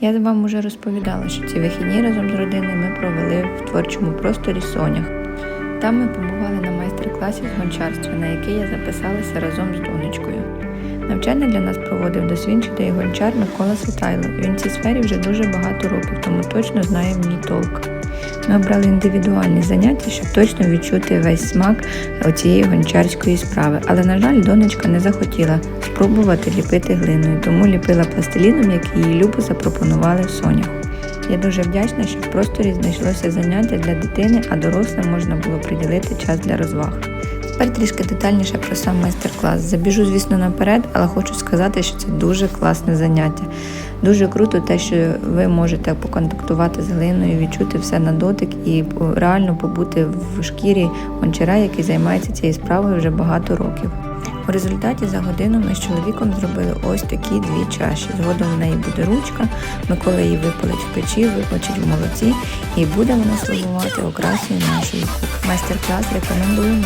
Я вам уже розповідала, що ці вихідні разом з родиною ми провели в творчому просторі Сонях. Там ми побували на майстер-класі з гончарства, на який я записалася разом з донечкою. Навчання для нас проводив досвідчений гончар Микола Світайло. Він в цій сфері вже дуже багато років, тому точно знає мені толк. Ми обрали індивідуальні заняття, щоб точно відчути весь смак оцієї гончарської справи. Але, на жаль, донечка не захотіла спробувати ліпити глиною, тому ліпила пластиліном, який їй любо запропонували в соняху. Я дуже вдячна, що в просторі знайшлося заняття для дитини, а дорослим можна було приділити час для розваг. Тепер трішки детальніше про сам майстер-клас. Забіжу, звісно, наперед, але хочу сказати, що це дуже класне заняття. Дуже круто те, що ви можете поконтактувати з глиною, відчути все на дотик і реально побути в шкірі гончара, який займається цією справою вже багато років. У результаті за годину ми з чоловіком зробили ось такі дві чаші. Згодом в неї буде ручка, Микола її випалить в печі, випочить в молоці, і буде вона слугувати окрасою нашої кухні. Майстер-клас рекомендуємо.